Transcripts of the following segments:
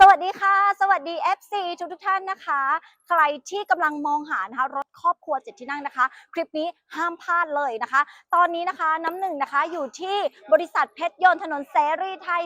สวัสดีค่ะ สวัสดี FC ทุกทุกท่านนะคะ ใครที่กำลังมองหานะคะรถครอบครัวเจ็ดที่นั่งนะคะ คลิปนี้ห้ามพลาดเลยนะคะ ตอนนี้นะคะน้ำหนึ่งนะคะอยู่ที่บริษัทเพชรยนต์ถนนเสรีไทย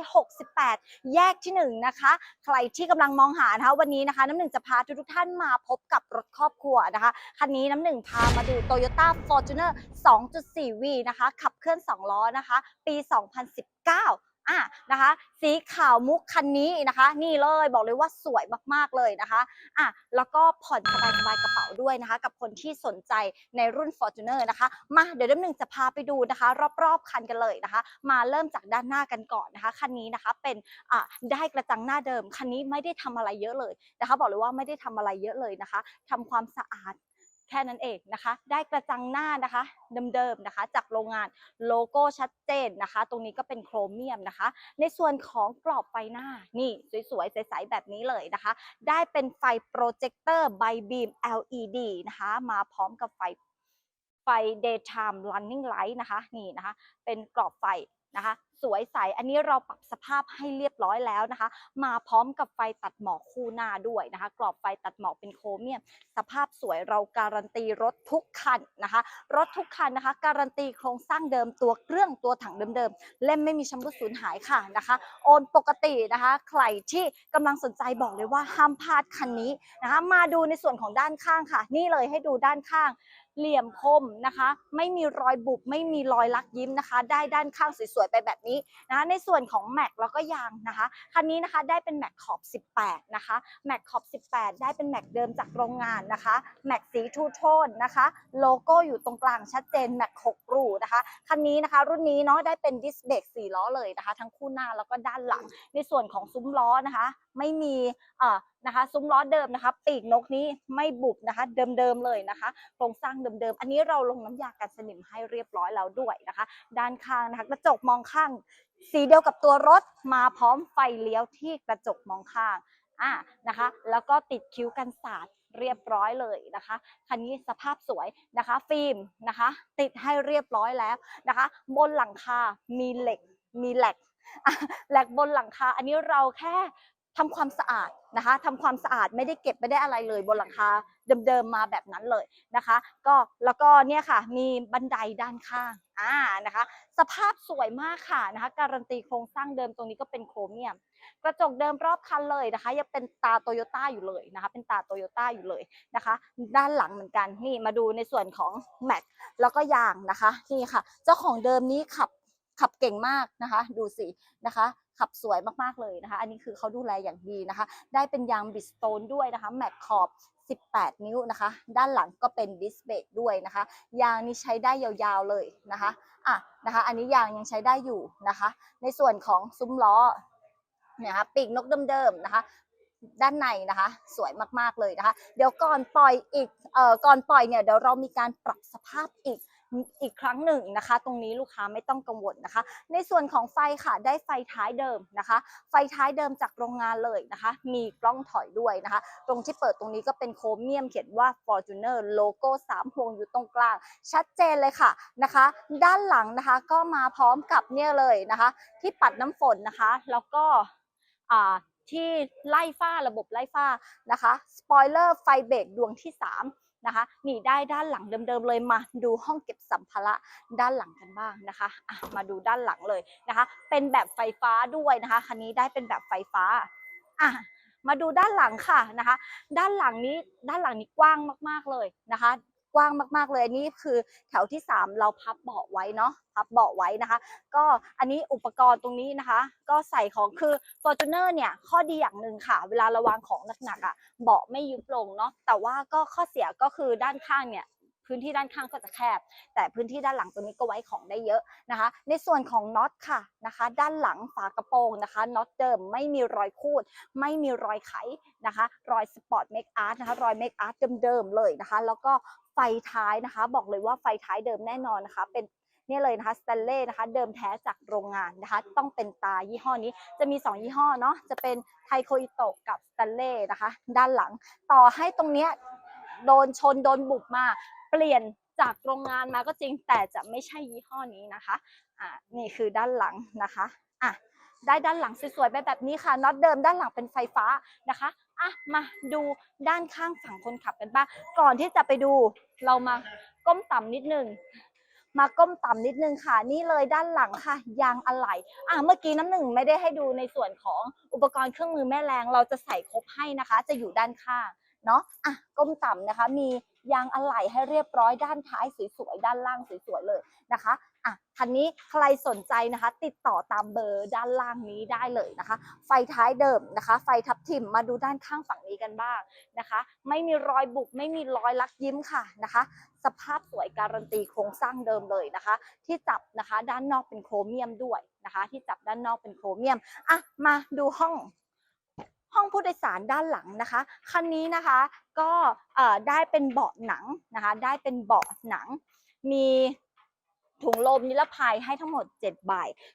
68 แยกที่1นะคะ ใครที่กำลังมองหานะคะวันนี้นะคะน้ำหนึ่งจะพาทุกทุกท่านมาพบกับรถครอบครัวนะคะคันนี้น้ำหนึ่งพามาดู Toyota Fortuner 2.4V นะคะขับเคลื่อน 2 ล้อนะคะ ปี 2019 อะนะคะ สีขาวมุกคันนี้นะคะ นี่เลยบอกเลยว่าสวยมากๆเลยนะคะอะแล้วก็ผ่อนสบายๆกระเป๋าด้วยนะคะ กับคนที่สนใจในรุ่น Fortuner นะคะมาเดี๋ยวน้ำหนึ่งจะพาไปดูนะคะ รอบๆคันกันเลยนะคะ มาเริ่มจากด้านหน้ากันก่อนนะคะคันนี้นะคะเป็นอะได้กระจังหน้าเดิมคันนี้ไม่ได้ทำอะไรเยอะเลยนะคะ บอกเลยว่าไม่ได้ทำอะไรเยอะเลยนะคะทำความสะอาด แค่นั้นเองนะคะ ได้กระจังหน้านะคะเดิมๆนะคะ จากโรงงานโลโก้ชัดเจนนะคะ ตรงนี้ก็เป็นโครเมียมนะคะ ในส่วนของกรอบไฟหน้านี่สวยๆใสๆแบบนี้เลยนะคะ ได้เป็นไฟโปรเจคเตอร์ by beam LED นะคะ มาพร้อมกับไฟไฟ daytime running light นะคะ นี่นะคะ เป็นกรอบไฟนะคะ สวยใส อันนี้เราปรับสภาพให้เรียบร้อยแล้วนะคะ มาพร้อมกับไฟตัดหมอกคู่หน้าด้วยนะคะ กรอบไฟตัดหมอกเป็นโครเมียม สภาพสวยเราการันตีรถทุกคันนะคะ รถทุกคันนะคะ การันตีโครงสร้างเดิมตัวเครื่องตัวถังเดิมๆ เล่มไม่มีชำรุดสูญหายค่ะนะคะ โอนปกตินะคะ ใครที่กำลังสนใจบอกเลยว่าห้ามพลาดคันนี้นะคะ มาดูในส่วนของด้านข้างค่ะ นี่เลยให้ดูด้านข้าง เหลี่ยมคมนะคะ ไม่มีรอยบุบไม่มีรอยลักยิ้มนะคะ ได้ด้านข้างสวยๆไปแบบนี้นะคะในส่วนของแม็กแล้วก็ยางนะคะคันนี้นะคะได้เป็นแม็กขอบ 18 นะคะแม็กขอบ 18 ได้เป็นแม็กเดิมจากโรงงานนะคะแม็กสีทูโทนนะคะ โลโก้อยู่ตรงกลางชัดเจนแม็ก6รูนะคะคันนี้นะคะ รุ่นนี้เนาะได้เป็นดิสเบรก4ล้อเลยนะคะ ทั้งคู่หน้าแล้วก็ด้านหลังในส่วนของซุ้มล้อนะคะไม่มีเอ่อนะคะซุ้มล้อเดิมนะคะปีกนกนี้ไม่บุบนะคะ เดิมๆเลยนะคะโครงสร้างเดิมๆอันนี้เราลงน้ำยากันสนิมให้เรียบร้อยแล้วด้วยนะคะ ด้านข้างนะคะกระจกมองข้าง สีเดียวกับตัวรถมาพร้อมไฟเลี้ยวที่กระจกมองข้างอะนะคะ แล้วก็ติดคิ้วกันสาดเรียบร้อยเลยนะคะคันนี้สภาพสวยนะคะ ฟิล์มนะคะ ติดให้เรียบร้อยแล้วนะคะ บนหลังคา มีเหล็ก มีแหลกแหลกบนหลังคา อันนี้เราแค่ ทำความสะอาดนะคะทำความสะอาดไม่ได้เก็บไม่ได้อะไรเลยบนหลังคาเดิมๆมาแบบนั้นเลยนะคะ ก็แล้วก็เนี่ยค่ะมีบันไดด้านข้างอ่านะคะ สภาพสวยมากค่ะนะคะ การันตีโครงสร้างเดิมตรงนี้ก็เป็นโครเมียม กระจกเดิมรอบคันเลยนะคะ ยังเป็นตาโตโยต้าอยู่เลยนะคะ เป็นตาโตโยต้าอยู่เลยนะคะ ด้านหลังเหมือนกันนี่มาดูในส่วนของแม็กแล้วก็ยางนะคะนี่ค่ะ เจ้าของเดิมนี้ขับ ขับเก่งมากนะคะ ดูสินะคะ ขับสวยมากๆเลยนะคะ อันนี้คือเขาดูแลอย่างดีนะคะ ได้เป็นยางบิสโตนด้วยนะคะ แม็กขอบ 18 นิ้วนะคะ ด้านหลังก็เป็นดิสเบรกด้วยนะคะ ยางนี้ใช้ได้ยาวๆเลยนะคะอะนะคะ อันนี้ยางยังใช้ได้อยู่นะคะ ในส่วนของซุ้มล้อเนี่ยค่ะปีกนกเดิมๆนะคะด้านในนะคะสวยมากๆเลยนะคะ เดี๋ยวก่อนปล่อยอีกเอ่อก่อนปล่อยเนี่ยเดี๋ยวเรามีการปรับสภาพอีก อีกครั้งหนึ่งนะคะ ตรงนี้ลูกค้าไม่ต้องกังวลนะคะ ในส่วนของไฟค่ะได้ไฟท้ายเดิมนะคะ ไฟท้ายเดิมจากโรงงานเลยนะคะ มีกล้องถอยด้วยนะคะ ตรงที่เปิดตรงนี้ก็เป็นโครเมียมเขียนว่า Fortuner โลโก้3พวงอยู่ตรงกลาง ชัดเจนเลยค่ะนะคะ ด้านหลังนะคะก็มาพร้อมกับเนี่ยเลยนะคะ ที่ปัดน้ำฝนนะคะ แล้วก็ที่ไล่ฝ้าระบบไล่ฝ้านะคะ สปอยเลอร์ไฟเบรกดวงที่ 3 นะคะนี่ได้ด้านหลังเดิมๆเลยมาดูห้องเก็บสัมภาระด้านหลังกันบ้างนะคะะมาดูด้านหลังเลยนะคะ เป็นแบบไฟฟ้าด้วยนะคะคันนี้ได้เป็นแบบไฟฟ้าอะมาดูด้านหลังค่ะนะคะ ด้านหลังนี้ด้านหลังนี้กว้างมากๆเลยนะคะ กว้างมาก ๆ เลยอันนี้คือแถวที่ 3 เราพับเบาะไว้เนาะพับเบาะไว้นะคะ ก็อันนี้อุปกรณ์ตรงนี้นะคะ ก็ใส่ของคือ Fortuner เนี่ยข้อดีอย่างหนึ่งค่ะ เวลาระวางของหนักๆอะเบาะไม่ยุบลงเนาะแต่ว่าก็ข้อเสียก็คือด้านข้างเนี่ยพื้นที่ด้านข้างก็จะแคบ แต่พื้นที่ด้านหลังตัวนี้ก็ไว้ของได้เยอะนะคะ ในส่วนของน็อตค่ะนะคะ ด้านหลังฝากระโปรงนะคะน็อตเดิมไม่มีรอยคูด ไม่มีรอยไขนะคะ รอยสปอร์ตเมคอาร์ตนะคะ รอยเมคอาร์ตเดิมๆเลยนะคะ แล้วก็ ไฟท้ายนะคะ บอกเลยว่าไฟท้ายเดิมแน่นอนนะคะ เป็นนี่เลยนะคะสแตนเล่นะคะเดิมแท้จากโรงงานนะคะ ต้องเป็นตายี่ห้อนี้จะมี 2 ยี่ห้อเนาะจะเป็นไทโคอิโตะกับสแตนเล่นะคะ ด้านหลัง ต่อให้ตรงเนี้ยโดนชนโดนบุบมา เปลี่ยนจากโรงงานมาก็จริงแต่จะไม่ใช่ยี่ห้อนี้นะคะอ่านี่คือด้านหลังนะคะอะได้ด้านหลังสวยๆแบบนี้ค่ะน็อตเดิมด้านหลังเป็นไฟฟ้านะคะ อะมาดูด้านข้างฝั่งคนขับกันบ้างก่อนที่จะไปดูเรามาก้มต่ำนิดนึงมาก้มต่ำนิดนึงค่ะ นี่เลยด้านหลังค่ะ ยางอะไหล่อะเมื่อกี้น้ำหนึ่งไม่ได้ให้ดูในส่วนของอุปกรณ์เครื่องมือแม่แรงเราจะใส่ครบให้นะคะ จะอยู่ด้านข้างเนาะอะก้มต่ำนะคะ มียางอะไหล่ให้เรียบร้อยด้านท้ายสวยๆด้านล่างสวยๆเลยนะคะ อะคันนี้ใครสนใจนะคะ ติดต่อตามเบอร์ด้านล่างนี้ได้เลยนะคะ ไฟท้ายเดิมนะคะ ไฟทับทิมมาดูด้านข้างฝั่งนี้กันบ้างนะคะ ไม่มีรอยบุกไม่มีรอยลักยิ้มค่ะนะคะ สภาพสวยการันตีโครงสร้างเดิมเลยนะคะ ที่จับนะคะด้านนอกเป็นโครเมียมด้วยนะคะ ที่จับด้านนอกเป็นโครเมียมอะมาดูห้องห้องผู้โดยสารด้านหลังนะคะ คันนี้นะคะก็ได้เป็นเบาะหนังนะคะ ได้เป็นเบาะหนัง มี ถุงลมนิรภัยให้ทั้งหมด 7 ใบ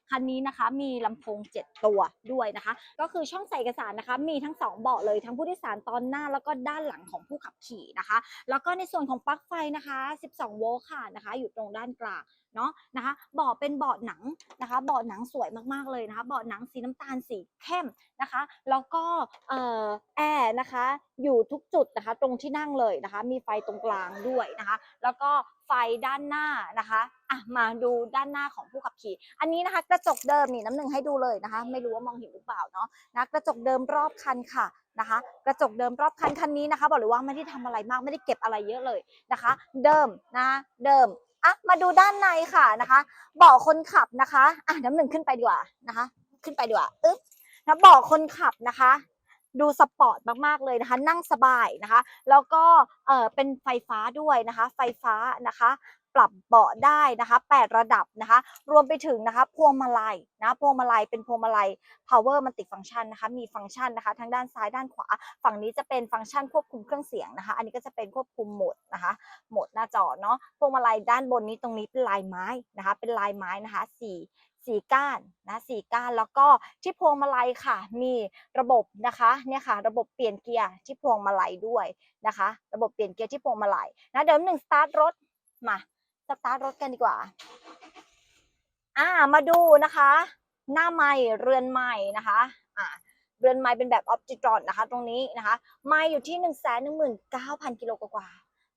คันนี้นะคะมีลำโพง 7 ตัวด้วยนะคะ ก็คือช่องใส่เอกสารนะคะ มีทั้ง 2 เบาะเลยทั้งผู้โดยสารตอนหน้าแล้วก็ด้านหลังของผู้ขับขี่นะคะ แล้วก็ในส่วนของปลั๊กไฟนะคะ 12 โวลต์ค่ะนะคะ อยู่ตรงด้านกลางเนาะนะคะเบาะเป็นเบาะหนังนะคะเบาะหนังสวยมากๆเลยนะคะเบาะหนังสีน้ำตาลสีเข้มนะคะ แล้วก็เอ่อแอร์นะคะอยู่ทุกจุดนะคะ ตรงที่นั่งเลยนะคะ มีไฟตรงกลางด้วยนะคะ แล้วก็ ไฟด้านหน้านะคะอะมาดูด้านหน้าของผู้ขับขี่ อันนี้นะคะ กระจกเดิมนี่น้ำหนึ่งให้ดูเลยนะคะ ไม่รู้ว่ามองเห็นหรือเปล่าเนาะนะกระจกเดิมรอบคันค่ะนะคะ กระจกเดิมรอบคันคันนี้นะคะ บอกเลยว่าไม่ได้ทำอะไรมากไม่ได้เก็บอะไรเยอะเลยนะคะ เดิมนะเดิมอะมาดูด้านในค่ะนะคะเบาะคนขับนะคะอะน้ำหนึ่งขึ้นไปดีกว่านะคะ ขึ้นไปดีกว่าอึ๊บนะเบาะคนขับนะคะ ดูสปอร์ตมากๆเลยนะคะ นั่งสบายนะคะ แล้วก็เออเป็นไฟฟ้าด้วยนะคะ ไฟฟ้านะคะ ปรับเบาะได้นะคะ 8 ระดับนะคะ รวมไปถึงนะคะ พวงมาลัยนะพวงมาลัยเป็นพวงมาลัย power multi function นนะคะ มีฟังก์ชันนะคะ ทั้งด้านซ้ายด้านขวา ฝั่งนี้จะเป็นฟังก์ชันควบคุมเครื่องเสียงนะคะ อันนี้ก็จะเป็นควบคุมโหมดนะคะโหมดหน้าจอเนาะพวงมาลัยด้านบนนี้ตรงนี้เป็นลายไม้นะคะ เป็นลายไม้นะคะสี สี่ก้านนะสี่ก้านแล้วก็ที่พวงมาลัยค่ะ มีระบบนะคะเนี่ยค่ะ ระบบเปลี่ยนเกียร์ที่พวงมาลัยด้วยนะคะ ระบบเปลี่ยนเกียร์ที่พวงมาลัยนะเดี๋ยวหนึ่งสตาร์ทรถมาสตาร์ทรถกันดีกว่าอ่ามาดูนะคะ หน้าไม้เรือนไม้นะคะอ่าเรือนไม้เป็นแบบออปติตรอนนะคะ ตรงนี้นะคะ ไม้อยู่ที่1นึ่งแสนหนึ่งหมื่นเก้าพันกิโลกว่า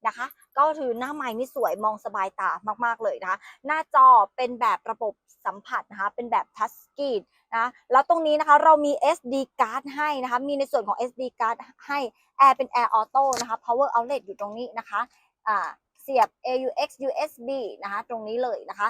นะคะ ก็ถือหน้าไม้นี่สวยมองสบายตามากๆเลยนะคะ หน้าจอเป็นแบบระบบสัมผัสนะคะ เป็นแบบทัชสกรีนนะแล้วตรงนี้นะคะเรามี SD card ให้นะคะ มีในส่วนของ SD card ให้ Air เป็น Air Auto นะคะ Power Outlet อยู่ตรงนี้นะคะอ่าเสียบ AUX USB นะคะ ตรงนี้เลยนะคะ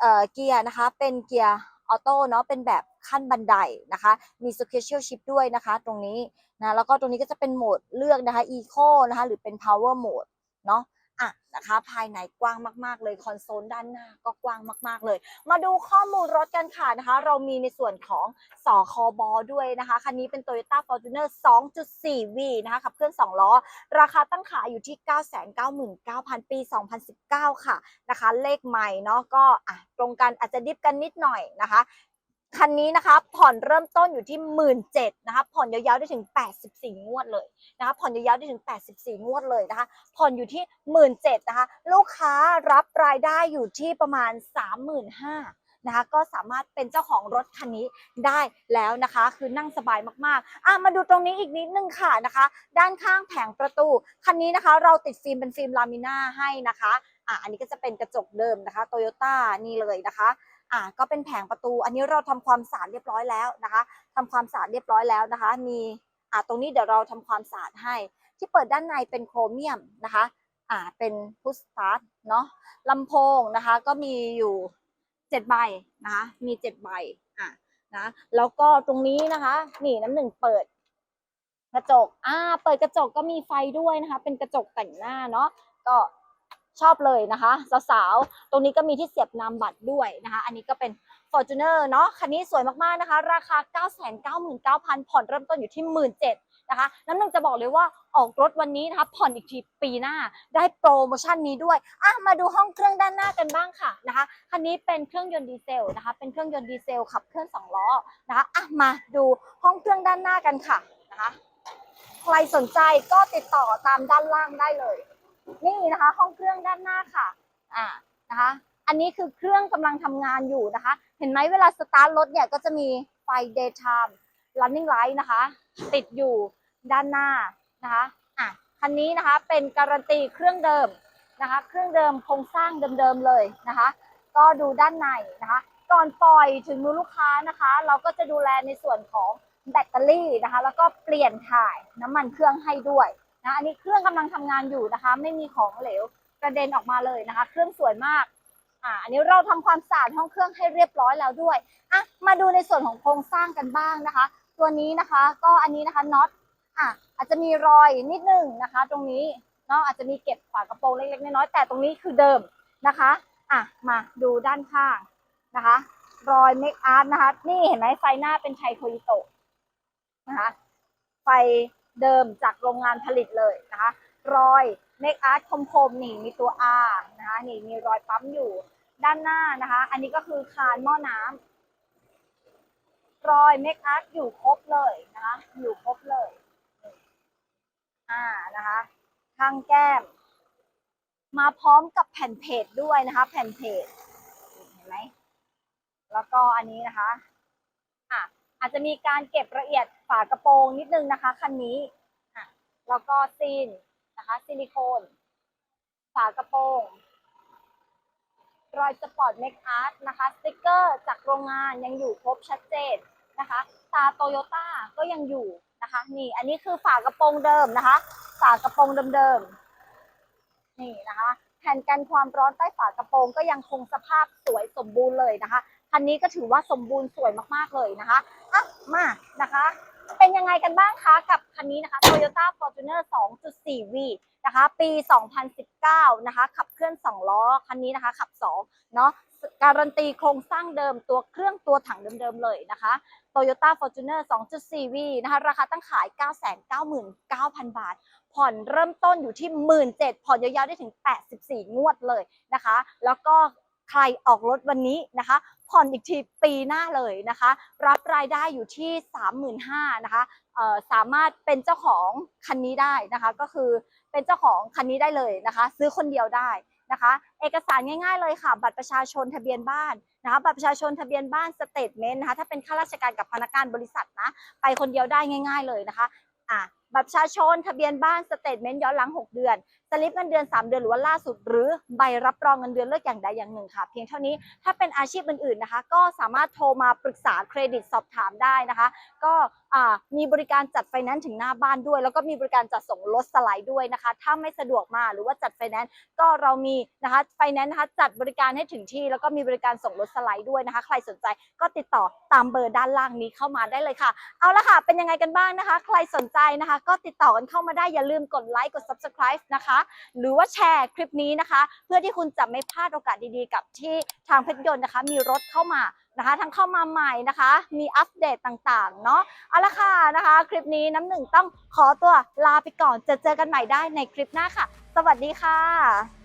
เอ่อเกียร์นะคะเป็นเกียร์ออโต้เนาะเป็นแบบขั้นบันไดนะคะ มี Special Shift ด้วยนะคะ ตรงนี้นะแล้วก็ตรงนี้ก็จะเป็นโหมดเลือกนะคะ Eco นะคะ หรือเป็น Power Mode เนาะอะนะคะภายในกว้างมากๆ เลยคอนโซลด้านหน้าก็กว้างมาก ๆ เลย มาดูข้อมูลรถกันค่ะนะคะ เรามีในส่วนของสอคอบอด้วยนะคะ คันนี้เป็น Toyota Fortuner 2.4V นะคะขับเคลื่อน2ล้อ ราคาตั้งขายอยู่ที่ 999,000 ปี 2019 ค่ะนะคะ เลขใหม่เนาะก็อะตรงกันอาจจะดิฟกันนิดหน่อยนะคะ คันนี้นะคะผ่อนเริ่มต้นอยู่ที่ 1 7ื่นนะคะผ่อนยาวๆได้ถึง 84 งวดเลยนะคะผ่อนยาวๆได้ถึง 84 งวดเลยนะคะผ่อนอยู่ที่ 1 7ื่นนะคะลูกค้ารับรายได้อยู่ที่ประมาณ 35,000นะคะก็สามารถเป็นเจ้าของรถคันนี้ได้แล้วนะคะ คือนั่งสบายมากๆอะมาดูตรงนี้อีกนิดนึงค่ะนะคะ ด้านข้างแผงประตู คันนี้นะคะ เราติดฟิล์มเป็นฟิล์มลามิน่าให้นะคะอะอันนี้ก็จะเป็นกระจกเดิมนะคะโตโยต้านี่เลยนะคะ อะก็เป็นแผงประตู อันนี้เราทำความสะอาดเรียบร้อยแล้วนะคะทำความสะอาดเรียบร้อยแล้วนะคะ มีอะตรงนี้เดี๋ยวเราทำความสะอาดให้ ที่เปิดด้านในเป็นโครเมียมนะคะอ่าเป็นพุชสตาร์ทเนาะลำโพงนะคะก็มีอยู่เจ็ดใบนะคะมีเจ็ดใบอะนะแล้วก็ตรงนี้นะคะนี่น้ำหนึ่งเปิดกระจกอ่าเปิดกระจกก็มีไฟด้วยนะคะ เป็นกระจกแต่งหน้าเนาะก็ ชอบเลยนะคะ สาวๆ ตรงนี้ก็มีที่เสียบนามบัตรด้วยนะคะ อันนี้ก็เป็น Fortuner เนาะคันนี้สวยมากๆนะคะ ราคา 999,000 ผ่อนเริ่มต้นอยู่ที่ 17,000นะคะน้ำหนึ่งจะบอกเลยว่าออกรถวันนี้นะคะผ่อนอีกทีปีหน้าได้โปรโมชั่นนี้ด้วยอะมาดูห้องเครื่องด้านหน้ากันบ้างค่ะนะคะคันนี้เป็นเครื่องยนต์ดีเซลนะคะ เป็นเครื่องยนต์ดีเซลขับเคลื่อนสองล้อนะคะอะมาดูห้องเครื่องด้านหน้ากันค่ะนะคะ ใครสนใจก็ติดต่อตามด้านล่างได้เลย นี่นะคะ ห้องเครื่องด้านหน้าค่ะ อ่านะคะ อันนี้คือเครื่องกำลังทำงานอยู่นะคะ เห็นไหมเวลาสตาร์ทรถเนี่ยก็จะมีไฟ daytime running light นะคะ ติดอยู่ด้านหน้านะคะอะคันนี้นะคะเป็นการันตีเครื่องเดิมนะคะ เครื่องเดิมโครงสร้างเดิมๆเลยนะคะ ก็ดูด้านในนะคะก่อนปล่อยถึงมือลูกค้านะคะ เราก็จะดูแลในส่วนของแบตเตอรี่นะคะ แล้วก็เปลี่ยนถ่ายน้ำมันเครื่องให้ด้วย นะอันนี้เครื่องกำลังทำงานอยู่นะคะ ไม่มีของเหลวกระเด็นออกมาเลยนะคะ เครื่องสวยมากอ่าอันนี้เราทำความสะอาดห้องเครื่องให้เรียบร้อยแล้วด้วยอะมาดูในส่วนของโครงสร้างกันบ้างนะคะ ตัวนี้นะคะ ก็อันนี้นะคะน็อตอะอาจจะมีรอยนิดนึงนะคะ ตรงนี้เนาะอาจจะมีเก็บฝากระโปรงเล็กๆน้อยๆแต่ตรงนี้คือเดิมนะคะอะมาดูด้านข้างนะคะ รอยเมคอาร์ตนะคะ นี่เห็นไหมไฟหน้าเป็นไทโคยิโตะนะคะ ไฟ เดิมจากโรงงานผลิตเลยนะคะ รอยเมคอาร์ตคมๆนี่มีตัว R นะคะนี่มีรอยปั๊มอยู่ด้านหน้านะคะ อันนี้ก็คือคานหม้อน้ำรอยเมคอาร์ตอยู่ครบเลยนะคะ อยู่ครบเลยอ่านะคะข้างแก้ม มาพร้อมกับแผ่นเพจด้วยนะคะ แผ่นเพจเห็นไหมแล้วก็อันนี้นะคะ อาจจะมีการเก็บละเอียดฝากระโปรงนิดนึงนะคะ คันนี้แล้วก็ซีนนะคะ ซิลิโคน ฝากระโปรงรอยสปอร์ตเมคอาร์ตนะคะสติกเกอร์จากโรงงานยังอยู่ครบชัดเจนนะคะ ตาโตโยต้าก็ยังอยู่นะคะ นี่อันนี้คือฝากระโปรงเดิมนะคะ ฝากระโปรงเดิมๆนี่นะคะแผ่นกันความร้อนใต้ฝากระโปรงก็ยังคงสภาพสวยสมบูรณ์เลยนะคะ คันนี้ก็ถือว่าสมบูรณ์สวยมากๆเลยนะคะอะมานะคะ เป็นยังไงกันบ้างคะกับคันนี้นะคะ Toyota Fortuner 2.4V นะคะ ปี 2019 นะคะ ขับเคลื่อน 2 ล้อ คันนี้นะคะ ขับ 2 เนาะการันตีโครงสร้างเดิมตัวเครื่องตัวถังเดิมๆเลยนะคะ Toyota Fortuner 2.4V นะคะ ราคาตั้งขาย 999,000 บาท ผ่อนเริ่มต้นอยู่ที่ 17,000ผ่อนยาวๆได้ถึง 84 งวดเลยนะคะ แล้วก็ ใครออกรถวันนี้นะคะ ผ่อนอีกทีปีหน้าเลยนะคะ รับรายได้อยู่ที่ 35,000นะคะสามารถเป็นเจ้าของคันนี้ได้นะคะ ก็คือเป็นเจ้าของคันนี้ได้เลยนะคะ ซื้อคนเดียวได้นะคะ เอกสารง่าย ๆ เลยค่ะ บัตรประชาชนทะเบียนบ้านนะคะบัตรประชาชนทะเบียนบ้านสเตทเมนต์นะคะ ถ้าเป็นข้าราชการกับพนักงานบริษัทนะไปคนเดียวได้ง่าย ๆ เลยนะคะอะบัตรประชาชนทะเบียนบ้านสเตทเมนต์ย้อนหลัง 6 เดือนสลิปเงินเดือน 3 เดือนหรือว่าล่าสุด หรือใบรับรองเงินเดือนเลิกอย่างใดอย่างหนึ่งค่ะเพียงเท่านี้ถ้าเป็นอาชีพอื่นๆนะคะ ก็สามารถโทรมาปรึกษาเครดิตสอบถามได้นะคะ ก็มีบริการจัดไฟแนนซ์ถึงหน้าบ้านด้วย แล้วก็มีบริการจัดส่งรถสไลด์ด้วยนะคะ ถ้าไม่สะดวกมาหรือว่าจัดไฟแนนซ์ก็เรามีนะคะไฟแนนซ์นะคะจัดบริการให้ถึงที่ แล้วก็มีบริการส่งรถสไลด์ด้วยนะคะ ใครสนใจก็ติดต่อตามเบอร์ด้านล่างนี้เข้ามาได้เลยค่ะ เอาละค่ะ เป็นยังไงกันบ้างนะคะ ใครสนใจนะคะ ก็ติดต่อกันเข้ามาได้อย่าลืมกดไลค์กด subscribe นะคะหรือว่าแชร์คลิปนี้นะคะ เพื่อที่คุณจะไม่พลาดโอกาสดีๆ กับที่ทางเพชรยนต์นะคะ มีรถเข้ามานะคะ ทั้งเข้ามาใหม่นะคะ มีอัปเดตต่างๆ เนาะเอาละค่ะนะคะ คลิปนี้น้ำหนึ่งต้องขอตัวลาไปก่อนจะเจอกันใหม่ได้ในคลิปหน้าค่ะ สวัสดีค่ะ